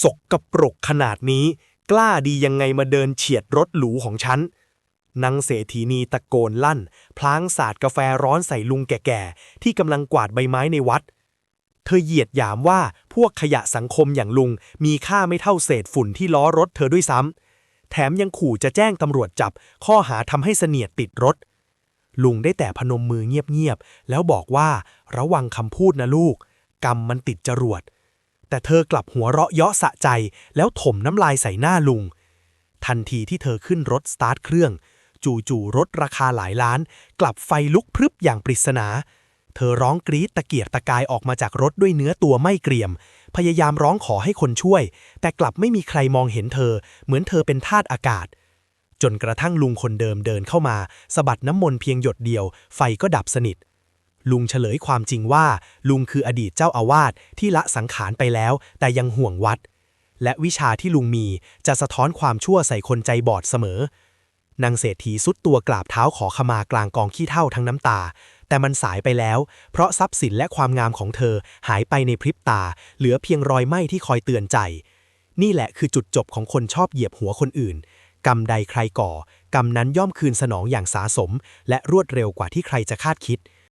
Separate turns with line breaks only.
สกกระปรกขนาดนี้ กล้าดียังไงมาเดินเฉียดรถหรูของฉันนางเศรษฐีนีตะโกนลั่น พลางสาดกาแฟร้อนใส่ลุงแก่ๆ ที่กำลังกวาดใบไม้ในวัด เธอเหยียดหยามว่าพวกขยะสังคมอย่างลุงมีค่าไม่เท่าเศษฝุ่นที่ล้อรถเธอด้วยซ้ำ แถมยังขู่จะแจ้งตำรวจจับ ข้อหาทำให้เสนียดติดรถ ลุงได้แต่พนมมือเงียบๆ แล้วบอกว่า ระวังคำพูดนะลูก กรรมมันติดจรวด แต่เธอกลับหัวเราะเยาะสะใจ แล้วถมน้ำลายใส่หน้าลุง ทันทีที่เธอขึ้นรถสตาร์ทเครื่อง จู่ๆรถราคาหลายล้าน กลับไฟลุกพรึบอย่างปริศนา เธอร้องกรีดตะเกียกตะกายออกมาจากรถด้วยเนื้อตัวไม่เกรียม พยายามร้องขอให้คนช่วย แต่กลับไม่มีใครมองเห็นเธอ เหมือนเธอเป็นทาสอากาศ จนกระทั่งลุงคนเดิมเดินเข้ามาสะบัดน้ำมนต์เพียงหยดเดียว ไฟก็ดับสนิท ลุงเฉลยความจริงว่า ลุงคืออดีตเจ้าอาวาสที่ละสังขารไปแล้ว แต่ยังห่วงวัด และวิชาที่ลุงมีจะสะท้อนความชั่วใส่คนใจบอดเสมอ นางเศรษฐีสุดตัวกราบเท้าขอขมากลางกองขี้เท่าทั้งน้ำตา แต่มันสายไปแล้ว เพราะทรัพย์สินและความงามของเธอหายไปในพริบตา เหลือเพียงรอยไหม้ที่คอยเตือนใจ นี่แหละคือจุดจบของคนชอบเหยียบหัวคนอื่นกรรมใดใครก่อ กรรมนั้นย่อมคืนสนองอย่างสาสม และรวดเร็วกว่าที่ใครจะคาดคิด